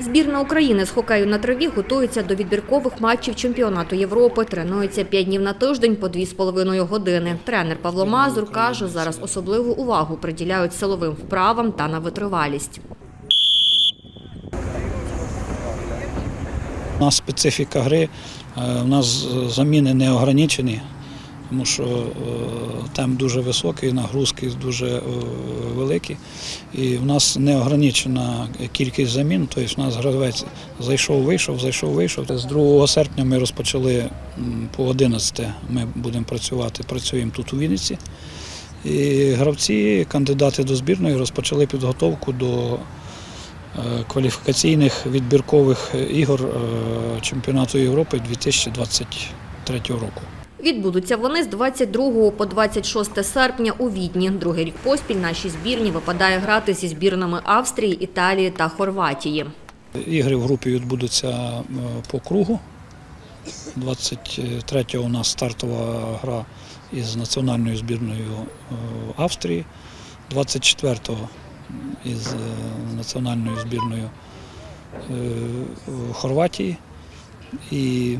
Збірна України з хокею на траві готується до відбіркових матчів чемпіонату Європи. Тренується 5 днів на тиждень по 2,5 години. Тренер Павло Мазур каже, зараз особливу увагу приділяють силовим вправам та на витривалість. У нас специфіка гри, е, у нас заміни не ограничені, тому що е, темп дуже високий, нагрузки дуже е, великі. І в нас не ограничена кількість замін. Тобто у нас гравець зайшов, вийшов, зайшов, вийшов. З 2 серпня ми розпочали по 11 ми будемо працювати. Працюємо тут у Вінниці. І гравці, кандидати до збірної, розпочали підготовку до е, кваліфікаційних відбіркових ігор чемпіонату Європи 2023 року. Відбудуться вони з 22 по 26 серпня у Відні. Другий рік поспіль нашій збірні випадає грати зі збірнами Австрії, Італії та Хорватії. Ігри в групі відбудуться е, по кругу. 23-го у нас стартова гра із національною збірною е, Австрії, 24-го із е, національною збірною Хорватії і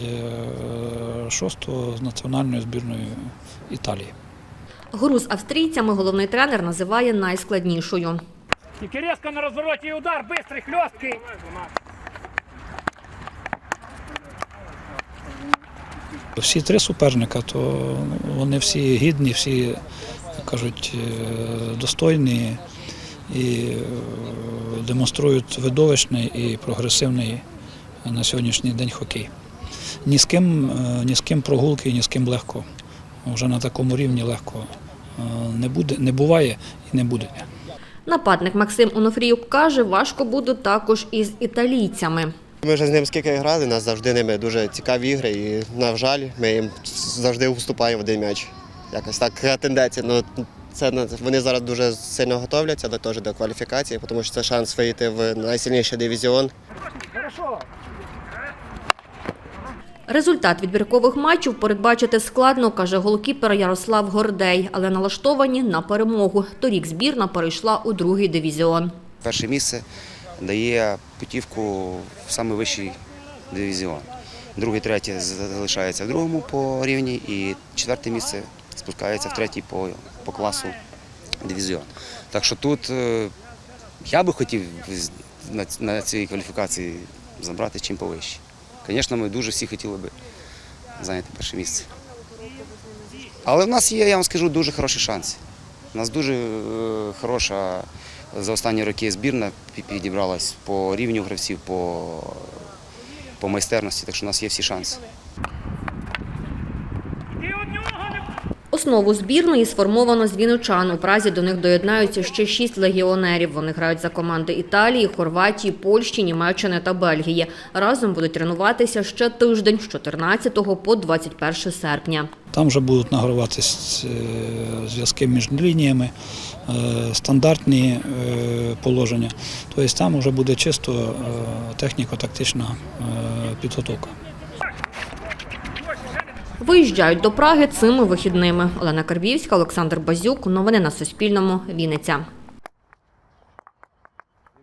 26-го з національною збірною Італії. Гру з австрійцями головний тренер називає найскладнішою. Тільки резко на розвороті удар, бистрий, хльосткий. Всі три суперника, то вони всі гідні, всі як кажуть, е, достойні і е, демонструють видовищний і прогресивний на сьогоднішній день хокей. Ні з ким, е, ні з ким прогулки, ні з ким легко. Вже на такому рівні легко е, не буде, не буває і не буде. Нападник Максим Онофріюк каже, важко буде також із італійцями. Ми вже з ним скільки грали, нас завжди ними дуже цікаві ігри, і, на жаль, ми їм завжди уступаємо в один м'яч. Якось так така тенденція. Ну, це вони зараз дуже сильно готовляться до, теж до кваліфікації, тому що це шанс вийти в найсильніший дивізіон. Хорошо. Результат відбіркових матчів передбачити складно, каже голкіпер Ярослав Гордей, але налаштовані на перемогу. Торік збірна перейшла у другий дивізіон. Перше місце дає путівку в самий вищий дивізіон. Друге, третє залишається в другому по рівні, і четверте місце спускається в третій по, по класу дивізіон. Так що тут е, я би хотів на, цій кваліфікації забрати чим повище. Звісно, ми дуже всі хотіли би зайняти перше місце. Але в нас є, я вам скажу, дуже хороші шанси. У нас дуже е, хороша за останні роки збірна пі- підібралась по рівню гравців, по, по майстерності, так що у нас є всі шанси. І од нього не Основу збірної сформовано з віночан. У Празі до них доєднаються ще шість легіонерів. Вони грають за команди Італії, Хорватії, Польщі, Німеччини та Бельгії. Разом будуть тренуватися ще тиждень з 14 по 21 серпня. Там вже будуть награватись е, зв'язки між лініями, е, стандартні е, положення. Тобто там вже буде чисто техніко-тактична підготовка. Виїжджають до Праги цими вихідними. Олена Карбівська, Олександр Базюк. Новини на Суспільному. Вінниця.